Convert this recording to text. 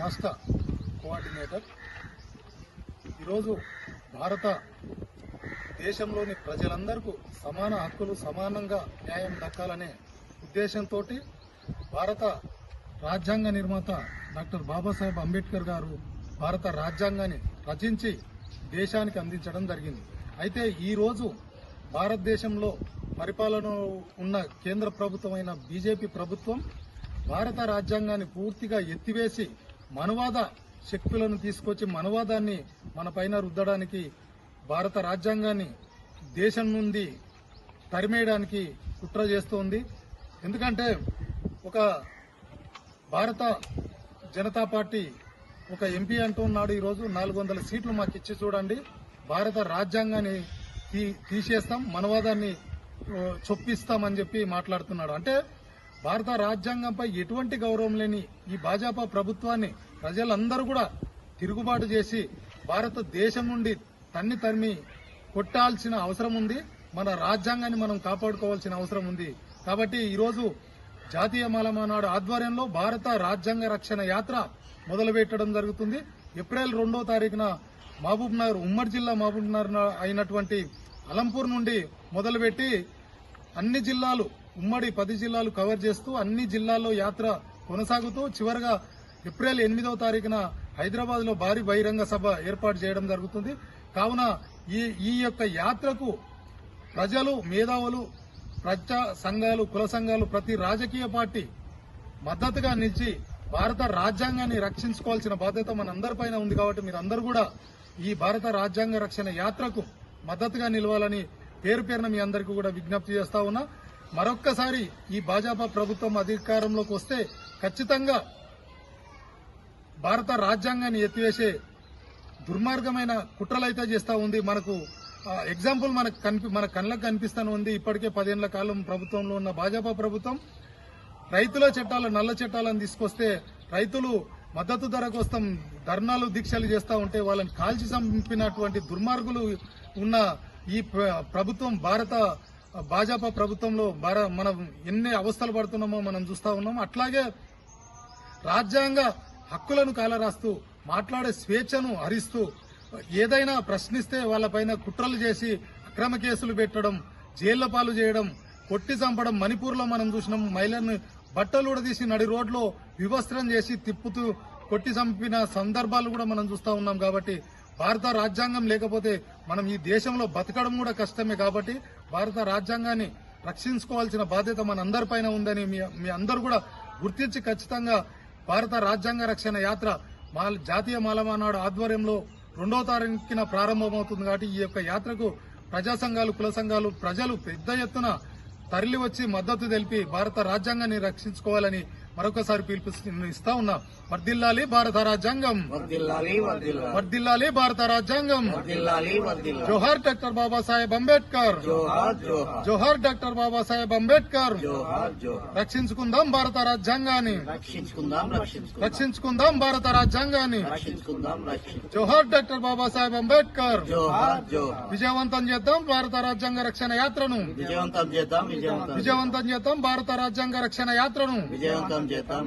రాష్ట్ర కోఆర్డినేటర్. ఈరోజు భారత దేశంలోని ప్రజలందరికీ సమాన హక్కులు సమానంగా న్యాయం దక్కాలనే ఉద్దేశంతో భారత రాజ్యాంగ నిర్మాత డాక్టర్ బాబాసాహెబ్ అంబేద్కర్ గారు భారత రాజ్యాంగాన్ని రచించి దేశానికి అందించడం జరిగింది. అయితే ఈరోజు భారతదేశంలో పరిపాలన ఉన్న కేంద్ర ప్రభుత్వమైన బీజేపీ ప్రభుత్వం భారత రాజ్యాంగాన్ని పూర్తిగా ఎత్తివేసి మనువాద శక్తులను తీసుకొచ్చి మనువాదాన్ని మన పైన రుద్దడానికి భారత రాజ్యాంగాన్ని దేశం నుండి తరిమేయడానికి కుట్ర చేస్తోంది. ఎందుకంటే ఒక భారత జనతా పార్టీ ఒక ఎంపీ అంటున్నాడు ఈరోజు. నాలుగు వందల సీట్లు మాకు ఇచ్చి చూడండి. భారత రాజ్యాంగాన్ని తీ- తీసేస్తాం మనవాదాన్ని చొప్పిస్తామని చెప్పి మాట్లాడుతున్నాడు. అంటే భారత రాజ్యాంగంపై ఎటువంటి గౌరవం లేని ఈ భాజపా ప్రభుత్వాన్ని ప్రజలందరూ కూడా తిరుగుబాటు చేసి భారతదేశం నుండి తన్ని తరిమి కొట్టాల్సిన అవసరం ఉంది. మన రాజ్యాంగాన్ని మనం కాపాడుకోవాల్సిన అవసరం ఉంది. కాబట్టి ఈరోజు జాతీయ మాలమానాడు ఆధ్వర్యంలో భారత రాజ్యాంగ రక్షణ యాత్ర మొదలుపెట్టడం జరుగుతుంది. ఏప్రిల్ రెండో తారీఖున మహబూబ్ నగర్ ఉమ్మడి జిల్లా మహబూబ్ నగర్ అయినటువంటి అలంపూర్ నుండి మొదలుపెట్టి అన్ని జిల్లాలు ఉమ్మడి పది జిల్లాలు కవర్ చేస్తూ అన్ని జిల్లాల్లో యాత్ర కొనసాగుతూ చివరగా ఏప్రిల్ ఎనిమిదవ తారీఖున హైదరాబాద్లో భారీ బహిరంగ సభ ఏర్పాటు చేయడం జరుగుతుంది. కావున ఈ ఈ యొక్క యాత్రకు ప్రజలు మేధావులు ప్రజా సంఘాలు కుల సంఘాలు ప్రతి రాజకీయ పార్టీ మద్దతుగా నిలిచి భారత రాజ్యాంగాన్ని రక్షించుకోవాల్సిన బాధ్యత మనందరిపైన ఉంది కాబట్టి మీరందరూ కూడా ఈ భారత రాజ్యాంగ రక్షణ యాత్రకు మద్దతుగా నిలవాలని పేరు పేరున మీ అందరికీ కూడా విజ్ఞప్తి చేస్తా ఉన్నా. మరొక్కసారి ఈ భాజపా ప్రభుత్వం అధికారంలోకి వస్తే ఖచ్చితంగా భారత రాజ్యాంగాన్ని ఎత్తివేసే దుర్మార్గమైన కుట్రలైతే చేస్తూ ఉంది. మనకు ఎగ్జాంపుల్ మనకు కనిపి మన కళ్ళకు కనిపిస్తాను ఉంది. ఇప్పటికే పదేళ్ళ కాలం ప్రభుత్వంలో ఉన్న భాజపా ప్రభుత్వం రైతుల చట్టాలు నల్ల చట్టాలను తీసుకొస్తే రైతులు మద్దతు ధర కోసం ధర్నాలు దీక్షలు చేస్తూ ఉంటే వాళ్ళని కాల్చి చంపినటువంటి దుర్మార్గులు ఉన్న ఈ ప్రభుత్వం భారత భాజపా ప్రభుత్వంలో మనం ఎన్ని అవస్థలు పడుతున్నామో మనం చూస్తా ఉన్నాం. అట్లాగే రాజ్యాంగ హక్కులను కాలరాస్తూ మాట్లాడే స్వేచ్ఛను హరిస్తూ ఏదైనా ప్రశ్నిస్తే వాళ్ళపైన కుట్రలు చేసి అక్రమ కేసులు పెట్టడం జైళ్ళ పాలు చేయడం కొట్టి చంపడం మణిపూర్లో మనం చూసినాం. మహిళలను బట్టలు ఉడదీసి నడి రోడ్లో వివస్త్రం చేసి తిప్పుతూ కొట్టి చంపిన సందర్భాలు కూడా మనం చూస్తూ ఉన్నాం. కాబట్టి భారత రాజ్యాంగం లేకపోతే మనం ఈ దేశంలో బతకడం కూడా కష్టమే. కాబట్టి భారత రాజ్యాంగాన్ని రక్షించుకోవాల్సిన బాధ్యత మనందరిపైన ఉందని మీ మీ అందరూ కూడా గుర్తించి ఖచ్చితంగా భారత రాజ్యాంగ రక్షణ యాత్ర మా జాతీయ మాలమానాడు ఆధ్వర్యంలో రెండో తారీఖున ప్రారంభమవుతుంది కాబట్టి ఈ యొక్క యాత్రకు ప్రజా సంఘాలు కుల సంఘాలు ప్రజలు పెద్ద ఎత్తున తరలివచ్చి మద్దతు తెలిపి భారత రాజ్యాంగాన్ని రక్షించుకోవాలని మరొకసారి పిలుపునిస్తా ఉన్నా. వర్దిల్లాలి భారత రాజ్యాంగం. వర్దిల్లాలి వర్దిల్లాలి వర్దిల్లాలి భారత రాజ్యాంగం. వర్దిల్లాలి వర్దిల్లాలి జోహార్ డాక్టర్ బాబాసాహెబ్ అంబేద్కర్. జోహార్ జోహార్. జోహార్ డాక్టర్ బాబాసాహెబ్ అంబేద్కర్. జోహార్ జోహార్. రక్షించుకుందాం భారత రాజ్యాంగాన్ని. రక్షించుకుందాం రక్షించుకుందాం. రక్షించుకుందాం భారత రాజ్యాంగాన్ని. రక్షించుకుందాం రక్షించుకుందాం. జోహార్ డాక్టర్ బాబాసాహెబ్ అంబేద్కర్. జోహార్ జోహార్. విజయవంతం చేద్దాం భారత రాజ్యాంగ రక్షణ యాత్రను. విజయవంతం చేద్దాం విజయవంతం విజయవంతం చేద్దాం భారత రాజ్యాంగ రక్షణ యాత్రను. విజయవంతం చేతాం